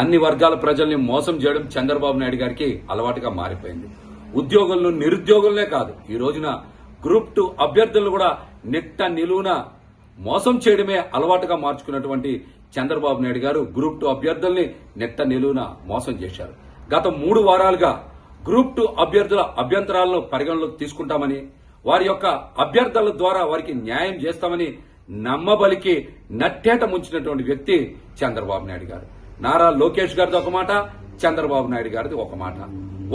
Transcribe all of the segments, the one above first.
అన్ని వర్గాల ప్రజల్ని మోసం చేయడం చంద్రబాబు నాయుడు గారికి అలవాటుగా మారిపోయింది. ఉద్యోగులను నిరుద్యోగులనే కాదు ఈ రోజున గ్రూప్ టూ అభ్యర్థులను కూడా నిట్ట నిలువున మోసం చేయడమే అలవాటుగా మార్చుకున్నటువంటి చంద్రబాబు నాయుడు గారు గ్రూప్ టూ అభ్యర్థుల్ని నెట్ట నిలువున మోసం చేశారు. గత మూడు వారాలుగా గ్రూప్ టూ అభ్యర్థుల అభ్యంతరాలను పరిగణలోకి తీసుకుంటామని వారి యొక్క అభ్యర్థుల ద్వారా వారికి న్యాయం చేస్తామని నమ్మబలికి నట్టేట ముంచినటువంటి వ్యక్తి చంద్రబాబు నాయుడు గారు. నారా లోకేష్ గారిది ఒక మాట చంద్రబాబు నాయుడు గారిది ఒక మాట.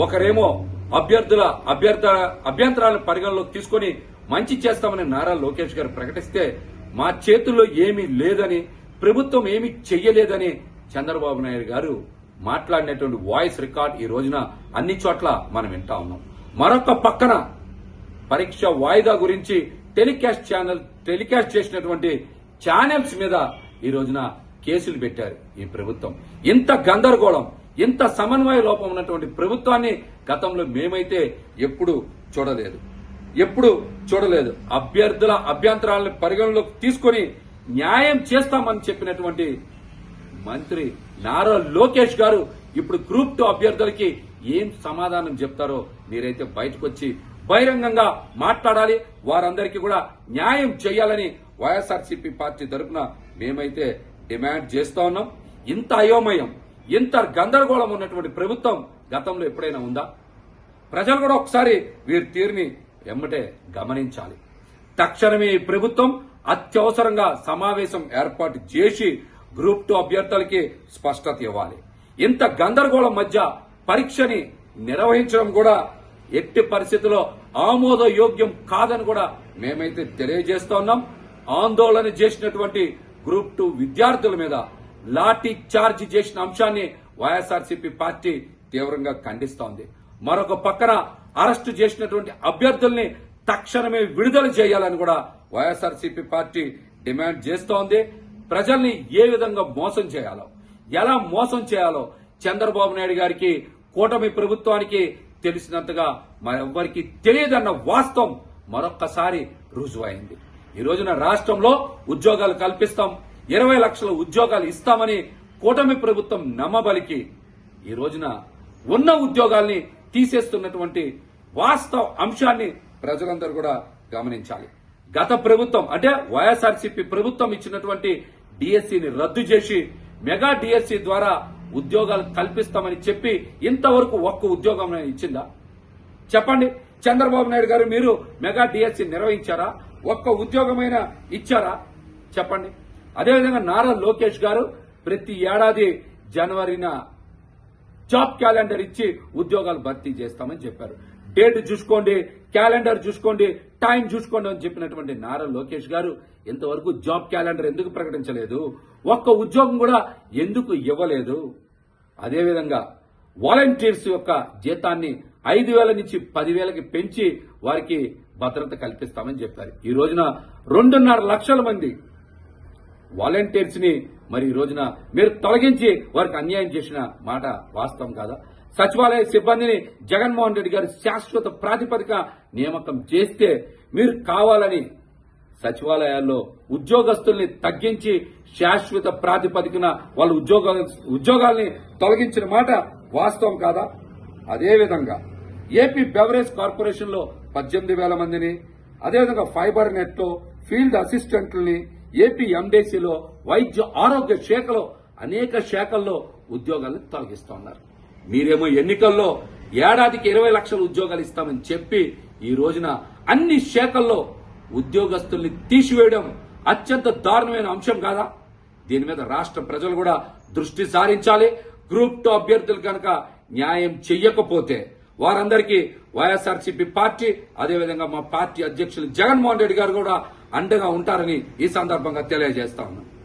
ఒకరేమో అభ్యర్థుల అభ్యర్థ అభ్యంతరాలను పరిగణలోకి తీసుకొని మంచి చేస్తామని నారా లోకేష్ గారు ప్రకటిస్తే మా చేతుల్లో ఏమీ లేదని ప్రభుత్వం ఏమీ చెయ్యలేదని చంద్రబాబు నాయుడు గారు మాట్లాడినటువంటి వాయిస్ రికార్డ్ ఈ రోజున అన్ని చోట్ల మనం వింటా ఉన్నాం. మరొక పక్కన పరీక్ష వాయిదా గురించి టెలికాస్ట్ ఛానల్ టెలికాస్ట్ చేసినటువంటి ఛానల్స్ మీద ఈ రోజున కేసులు పెట్టారు ఈ ప్రభుత్వం. ఇంత గందరగోళం ఇంత సమన్వయ లోపం ఉన్నటువంటి ప్రభుత్వాన్ని గతంలో మేమైతే ఎప్పుడు చూడలేదు. ఎప్పుడు చూడలేదు. అభ్యర్థుల అభ్యంతరాలను పరిగణలోకి తీసుకొని న్యాయం చేస్తామని చెప్పినటువంటి మంత్రి నారా లోకేష్ గారు ఇప్పుడు గ్రూప్ టూ అభ్యర్థులకి ఏం సమాధానం చెప్తారో మీరైతే బయటకు వచ్చి బహిరంగంగా మాట్లాడాలి. వారందరికీ కూడా న్యాయం చేయాలని వైఎస్ఆర్సీపీ పార్టీ తరఫున మేమైతే డిమాండ్ చేస్తా ఉన్నాం. ఇంత అయోమయం ఇంత గందరగోళం ఉన్నటువంటి ప్రభుత్వం గతంలో ఎప్పుడైనా ఉందా? ప్రజలు కూడా ఒకసారి వీరి తీరుని ఎమ్మటే గమనించాలి. తక్షణమే ఈ ప్రభుత్వం అత్యవసరంగా సమావేశం ఏర్పాటు చేసి గ్రూప్ టూ అభ్యర్థులకి స్పష్టత ఇవ్వాలి. ఇంత గందరగోళం మధ్య పరీక్షని నిర్వహించడం కూడా ఎట్టి పరిస్థితుల్లో ఆమోదయోగ్యం కాదని కూడా మేమైతే తెలియజేస్తా ఉన్నాం. ఆందోళన చేసినటువంటి గ్రూప్ టూ విద్యార్థుల మీద లాఠీ చార్జ్ చేసిన అంశాన్ని వైఎస్ఆర్సీపీ పార్టీ తీవ్రంగా ఖండిస్తోంది. మరొక పక్కన అరెస్టు చేసినటువంటి అభ్యర్థుల్ని తక్షణమే విడుదల చేయాలని కూడా వైఎస్ఆర్సీపీ పార్టీ డిమాండ్ చేస్తోంది. ప్రజల్ని ఏ విధంగా మోసం చేయాలో ఎలా మోసం చేయాలో చంద్రబాబు నాయుడు గారికి కూటమి ప్రభుత్వానికి తెలిసినంతగా మరెవ్వరికి తెలియదన్న వాస్తవం మరొక్కసారి రుజువైంది. ఈ రోజున రాష్ట్రంలో ఉద్యోగాలు కల్పిస్తాం. ఇరవై లక్షల ఉద్యోగాలు ఇస్తామని కూటమి ప్రభుత్వం నమ్మబలికి ఈ రోజున ఉన్న ఉద్యోగాల్ని తీసేస్తున్నటువంటి వాస్తవ అంశాన్ని ప్రజలందరూ కూడా గమనించాలి. గత ప్రభుత్వం అంటే వైఎస్ఆర్సీపీ ప్రభుత్వం ఇచ్చినటువంటి డిఎస్సిని రద్దు చేసి మెగా డిఎస్సి ద్వారా ఉద్యోగాలు కల్పిస్తామని చెప్పి ఇంతవరకు ఒక్క ఉద్యోగం ఇచ్చిందా? చెప్పండి. చంద్రబాబు నాయుడు గారు మీరు మెగా డిఎస్సి నిర్వహించారా? ఒక్క ఉద్యోగమైన ఇచ్చారా? చెప్పండి. అదేవిధంగా నారా లోకేష్ గారు ప్రతి ఏడాది జనవరిన జాబ్ క్యాలెండర్ ఇచ్చి ఉద్యోగాలు భర్తీ చేస్తామని చెప్పారు. డేట్ చూసుకోండి క్యాలెండర్ చూసుకోండి టైం చూసుకోండి అని చెప్పినటువంటి నారా లోకేష్ గారు ఇంతవరకు జాబ్ క్యాలెండర్ ఎందుకు ప్రకటించలేదు? ఒక్క ఉద్యోగం కూడా ఎందుకు ఇవ్వలేదు? అదేవిధంగా వాలంటీర్స్ యొక్క జీతాన్ని ఐదు వేల నుంచి పదివేలకి పెంచి వారికి భద్రత కల్పిస్తామని చెప్పారు. ఈ రోజున రెండున్నర లక్షల మంది వాలంటీర్స్ని మరి ఈ రోజున మీరు తొలగించి వారికి అన్యాయం చేసిన మాట వాస్తవం కాదా? సచివాలయ సిబ్బందిని జగన్మోహన్ రెడ్డి గారు శాశ్వత ప్రాతిపదిక నియామకం చేస్తే మీరు కావాలని సచివాలయాల్లో ఉద్యోగస్తుల్ని తగ్గించి శాశ్వత ప్రాతిపదికన వాళ్ళ ఉద్యోగాల ఉద్యోగాల్ని తొలగించిన మాట వాస్తవం కాదా? అదేవిధంగా ఏపీ బెవరేజ్ కార్పొరేషన్లో పద్దెనిమిది వేల మందిని అదేవిధంగా ఫైబర్ నెట్లో ఫీల్డ్ అసిస్టెంట్లని ఏపీ ఎండేసీలో వైద్య ఆరోగ్య శాఖలో అనేక శాఖల్లో ఉద్యోగాలను తొలగిస్తున్నారు. మీరేమో ఎన్నికల్లో ఏడాదికి ఇరవై లక్షల ఉద్యోగాలు ఇస్తామని చెప్పి ఈ రోజున అన్ని శాఖల్లో ఉద్యోగస్తుల్ని తీసివేయడం అత్యంత దారుణమైన అంశం కాదా? దీని మీద రాష్ట్ర ప్రజలు కూడా దృష్టి సారించాలి. గ్రూప్ టూ అభ్యర్థులు కనుక న్యాయం చెయ్యకపోతే వారందరికీ వైఎస్ఆర్సీపీ పార్టీ అదేవిధంగా మా పార్టీ అధ్యక్షులు జగన్మోహన్ రెడ్డి గారు కూడా అండగా ఉంటారని ఈ సందర్భంగా తెలియజేస్తా ఉన్నాం.